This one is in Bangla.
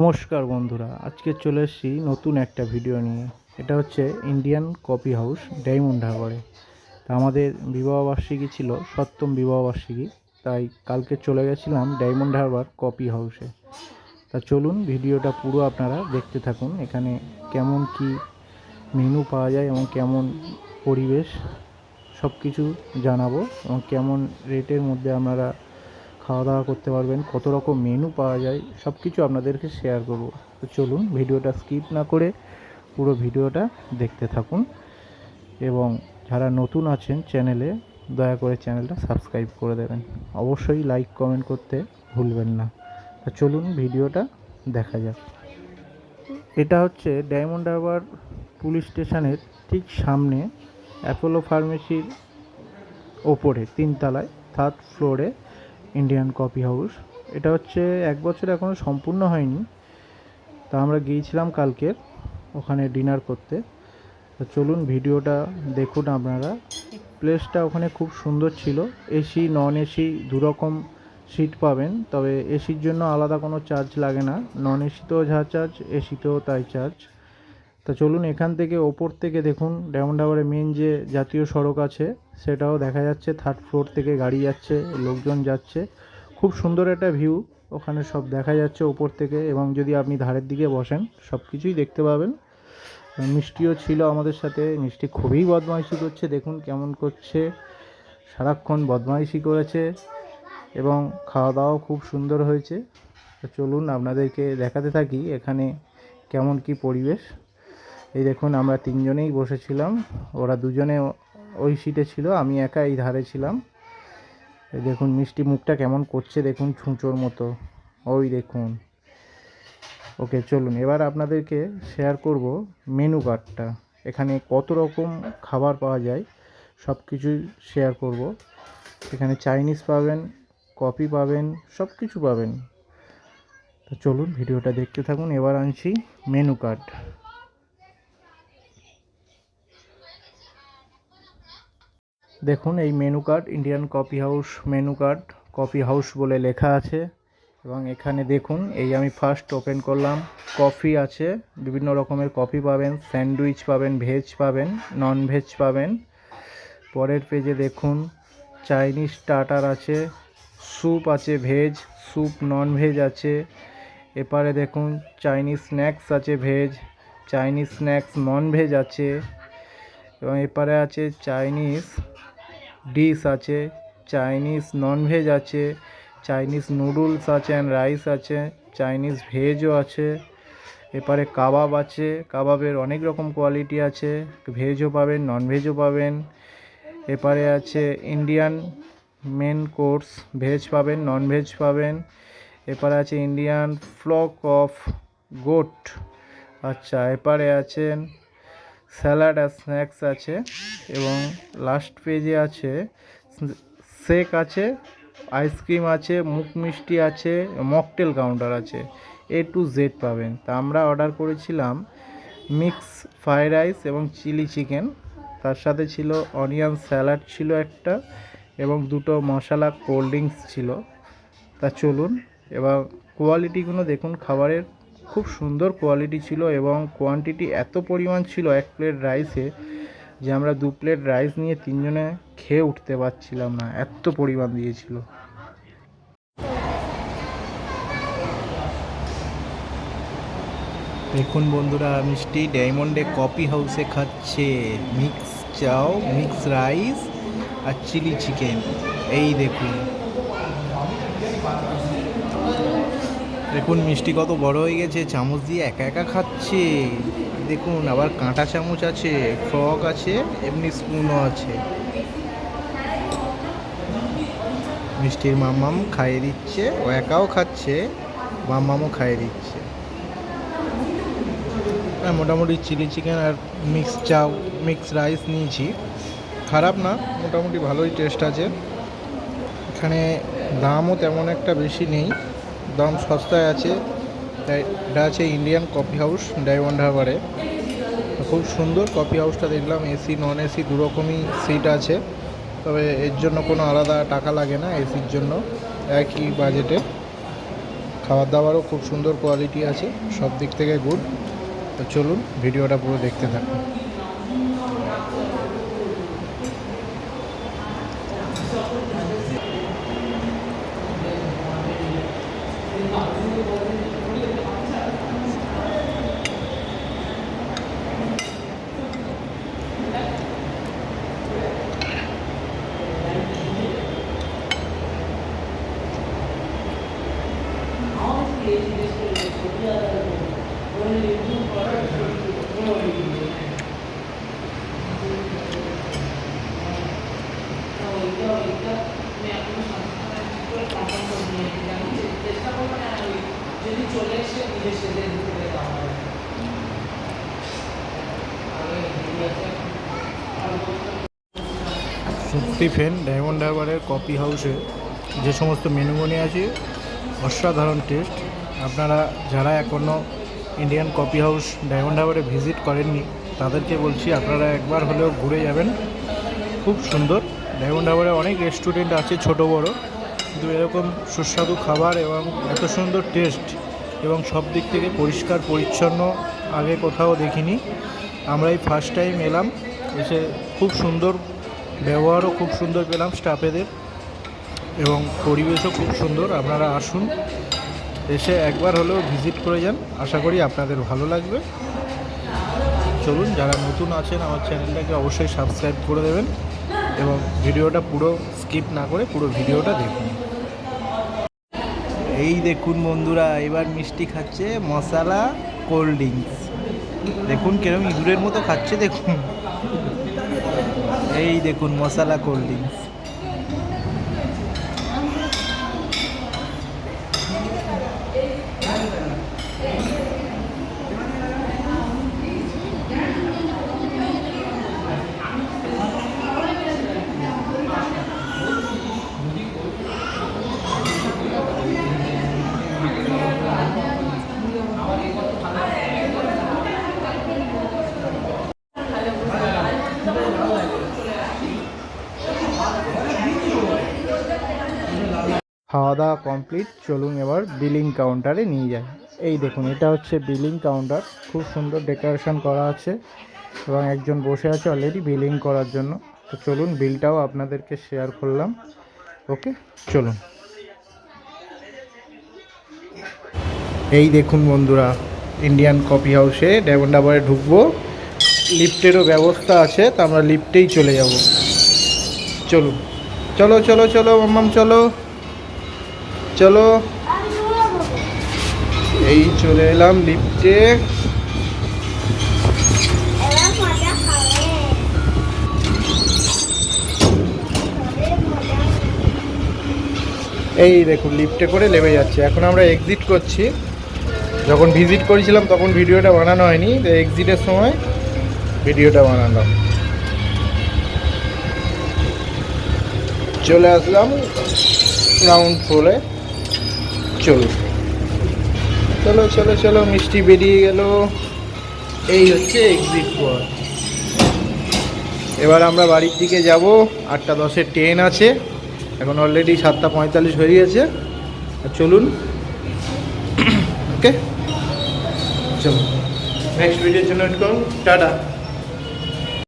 নমস্কার বন্ধুরা, আজকে চলে এসেছি নতুন একটা ভিডিও নিয়ে। এটা হচ্ছে ইন্ডিয়ান কফি হাউস ডায়মন্ড হারবারে তা আমাদের বিবাহবার্ষিকী ছিল, সপ্তম বিবাহবার্ষিকী। তাই কালকে চলে গেছিলাম ডায়মন্ড হারবার কফি হাউসে তা চলুন ভিডিওটা পুরো আপনারা দেখতে থাকুন। এখানে কেমন কি মেনু পাওয়া যায় এবং কেমন পরিবেশ সব কিছু জানাব এবং কেমন রেটের মধ্যে আপনারা খাওয়া দাওয়া করতে পারবেন, কত রকম মেনু পাওয়া যায় সব কিছু আপনাদেরকে শেয়ার করব। তো চলুন ভিডিওটা স্কিপ না করে পুরো ভিডিওটা দেখতে থাকুন এবং যারা নতুন আছেন চ্যানেলে দয়া করে চ্যানেলটা সাবস্ক্রাইব করে দেবেন। অবশ্যই লাইক কমেন্ট করতে ভুলবেন না। তো চলুন ভিডিওটা দেখা যাক। এটা হচ্ছে ডায়মন্ড হারবার পুলিশ স্টেশনের ঠিক সামনে অ্যাপোলো ফার্মেসির ওপরে, তিনতলায় থার্ড ফ্লোরে ইন্ডিয়ান কফি হাউস এটা হচ্ছে এক বছর এখনও সম্পূর্ণ হয়নি। তা আমরা গিয়েছিলাম কালকে ওখানে ডিনার করতে। তো চলুন ভিডিওটা দেখুন আপনারা। প্লেসটা ওখানে খুব সুন্দর ছিল। এসি নন এসি দুরকম সিট পাবেন। তবে এসির জন্য আলাদা কোনো চার্জ লাগে না। নন এসিতেও যা চার্জ এসিতেও তাই চার্জ তা চলুন এখান থেকে ওপর থেকে দেখুন, ডায়মন্ড মেন যে জাতীয় সড়ক আছে, সেটাও দেখা যাচ্ছে। থার্ড ফ্লোর থেকে গাড়ি যাচ্ছে, লোকজন যাচ্ছে। খুব সুন্দর একটা ভিউ ওখানে সব দেখা যাচ্ছে ওপর থেকে এবং যদি আপনি ধারের দিকে বসেন, সব কিছুই দেখতে পাবেন। মিষ্টিও ছিল আমাদের সাথে, মিষ্টি খুবই বদমাইশি করছে, দেখুন কেমন করছে। সারাক্ষণ বদমাইশি করেছে এবং খাওয়া দাওয়াও খুব সুন্দর হয়েছে। তো চলুন আপনাদেরকে দেখাতে থাকি এখানে কেমন কি পরিবেশ। এই দেখুন, আমরা তিনজনেই বসেছিলাম। ওরা দুজনে ওই সিটে ছিল, আমি একা এই ধারে ছিলাম। এই দেখুন, মিষ্টি মুখটা কেমন করছে দেখুন, ছুঁচোর মতো। ওই দেখুন। ওকে, চলুন, এবার আপনাদেরকে শেয়ার করব মেনু কার্ডটা এখানে কত রকম খাবার পাওয়া যায় সব কিছুই শেয়ার করব। এখানে চাইনিজ পাবেন কফি পাবেন সব কিছু পাবেন। তো চলুন, ভিডিওটা দেখতে থাকুন। এবার আনছি মেনু কার্ড দেখুন, এই menu card Indian coffee house menu card coffee house বলে লেখা আছে। এবং এখানে দেখুন, এই আমি ফার্স্ট ওপেন করলাম। কফি আছে, বিভিন্ন রকমের কফি পাবেন স্যান্ডউইচ পাবেন ভেজ পাবেন নন ভেজ পাবেন। পরের পেজে দেখুন চাইনিজ স্টার্টার আছে স্যুপ আছে ভেজ স্যুপ নন ভেজ আছে। এপারে দেখুন চাইনিজ স্ন্যাক্স আছে veg Chinese snacks non veg আছে। এবং এপারে আছে চাইনিজ ডিশ আছে, চাইনিজ নন ভেজ আছে, চাইনিজ নুডলস আছে অ্যান্ড রাইস আছে, চাইনিজ ভেজও আছে, এপারে কাবাব আছে, কাবাবের অনেক রকম কোয়ালিটি আছে ভেজও পাবেন নন ভেজও পাবেন, এপারে আছে ইন্ডিয়ান মেন কোর্স ভেজ পাবেন নন ভেজ পাবেন, এপারে আছে ইন্ডিয়ান ফ্লক অফ গোট আচ্ছা এপারে আছেন স্যালাড আর স্ন্যাক্স আছে এবং লাস্ট পেজে আছে শেক আছে, আইসক্রিম আছে, মুখ মিষ্টি আছে, মকটেল কাউন্টার আছে, এ টু জেড পাবেন। তা আমরা অর্ডার করেছিলাম মিক্স ফ্রাইড রাইস এবং চিলি চিকেন। তার সাথে ছিল অনিয়ন স্যালাড ছিল একটা এবং দুটো মশলা কোল্ড ড্রিঙ্কস ছিল। তা চলুন, এবার কোয়ালিটিগুলো দেখুন, খাবারের খুব সুন্দর কোয়ালিটি ছিল এবং কোয়ান্টিটি এত পরিমাণ ছিল এক প্লেট রাইসে যে আমরা দু প্লেট রাইস নিয়ে তিনজনে খেয়ে উঠতে পারছিলাম না, এত পরিমাণ দিয়েছিল। দেখুন বন্ধুরা, মিষ্টি ডায়মন্ডে কফি হাউসে খাচ্ছে মিক্স চাও মিক্স রাইস আর চিলি চিকেন এই দেখুন। দেখুন, মিষ্টি কত বড় হয়ে গেছে, চামচ দিয়ে একা একা খাচ্ছে। দেখুন, আবার কাঁটা চামচ আছে, ফ্রক আছে, এমনি স্পুনও আছে। মিষ্টির মাম্মাম খাইয়ে দিচ্ছে, ও একাও খাচ্ছে, মাম্মামও খাইয়ে দিচ্ছে। হ্যাঁ মোটামুটি চিলি চিকেন আর মিক্স চাউ মিক্স রাইস নিয়েছি। খারাপ না, মোটামুটি ভালোই টেস্ট আছে। এখানে দামও তেমন একটা বেশি নেই। দাম সস্তায় আছে। এটা আছে ইন্ডিয়ান কফি হাউস ডায়মন্ড হারবারে খুব সুন্দর কফি হাউসটা দেখলাম এসি নন এসি দু রকমই সিট আছে। তবে এর জন্য কোনো আলাদা টাকা লাগে না এসির জন্য, একই বাজেটে খাবার দাবারও খুব সুন্দর কোয়ালিটি আছে, সব দিক থেকে গুড তো চলুন, ভিডিওটা পুরো দেখতে থাকুন। すごい。শক্তি ফেন ডায়মন্ড হারবারের কফি হাউসে যে সমস্ত মেনুগুনি আছে, অসাধারণ টেস্ট আপনারা যারা এখনও ইন্ডিয়ান কফি হাউস ডায়মন্ড হারবারে ভিজিট করেননি, তাদেরকে বলছি আপনারা একবার হলেও ঘুরে যাবেন। খুব সুন্দর। ডায়মন্ড হারবারে অনেক রেস্টুরেন্ট আছে, ছোট বড়। কিন্তু এরকম সুস্বাদু খাবার এবং এত সুন্দর টেস্ট এবং সব দিক থেকে পরিষ্কার, পরিচ্ছন্ন, আগে কোথাও দেখিনি। আমরা এই ফার্স্ট টাইম এলাম, এসে খুব সুন্দর ব্যবহারও খুব সুন্দর পেলাম স্টাফেদের এবং পরিবেশও খুব সুন্দর। আপনারা আসুন, এসে একবার হলেও ভিজিট করে যান। আশা করি আপনাদের ভালো লাগবে। চলুন, যারা নতুন আছেন, আমার চ্যানেলটাকে অবশ্যই সাবস্ক্রাইব করে দেবেন এবং ভিডিওটা পুরো স্কিপ না করে পুরো ভিডিওটা দেখুন। এই দেখুন বন্ধুরা, এবার মিষ্টি খাচ্ছে মশালা, কোল্ড ড্রিঙ্কস। দেখুন কিরম ইঁদুরের মতো খাচ্ছে, দেখুন। এই দেখুন মশালা কোল্ড ড্রিঙ্কস খাওয়া দাওয়া কমপ্লিট চলুন এবার বিলিং কাউন্টারে নিয়ে যাই। এই দেখুন, এটা হচ্ছে বিলিং কাউন্টার খুব সুন্দর ডেকোরেশন করা আছে এবং একজন বসে আছে অলরেডি বিলিং করার জন্য। তো চলুন বিলটাও আপনাদেরকে শেয়ার করলাম। ওকে চলুন। এই দেখুন বন্ধুরা ইন্ডিয়ান কফি হাউসে ডেমন ডাবারে ঢুকবো। লিফটেরও ব্যবস্থা আছে, তো আমরা লিফটেই চলে যাব। চলুন। চলো চলো চলো, মাম্মাম, চলো। চলো। এই চলে এলাম লিফটে এই দেখুন লিফটে করে নেমে যাচ্ছে। এখন আমরা এক্সিট করছি। যখন ভিজিট করেছিলাম, তখন ভিডিওটা বানানো হয়নি। তো এক্সিটের সময় ভিডিওটা বানালাম। চলে আসলাম গ্রাউন্ড ফ্লোরে চলো। চলো চলো চলো, মিষ্টি বেরিয়ে গেল। এই হচ্ছে এক্সিট পথ। এবার আমরা বাড়ির দিকে যাব। আটটা দশের ট্রেন আছে। এখন অলরেডি সাতটা পঁয়তাল্লিশ হয়ে গেছে। আর চলুন। ওকে চলুন নেক্সট ভিডিওর জন্য টাটা।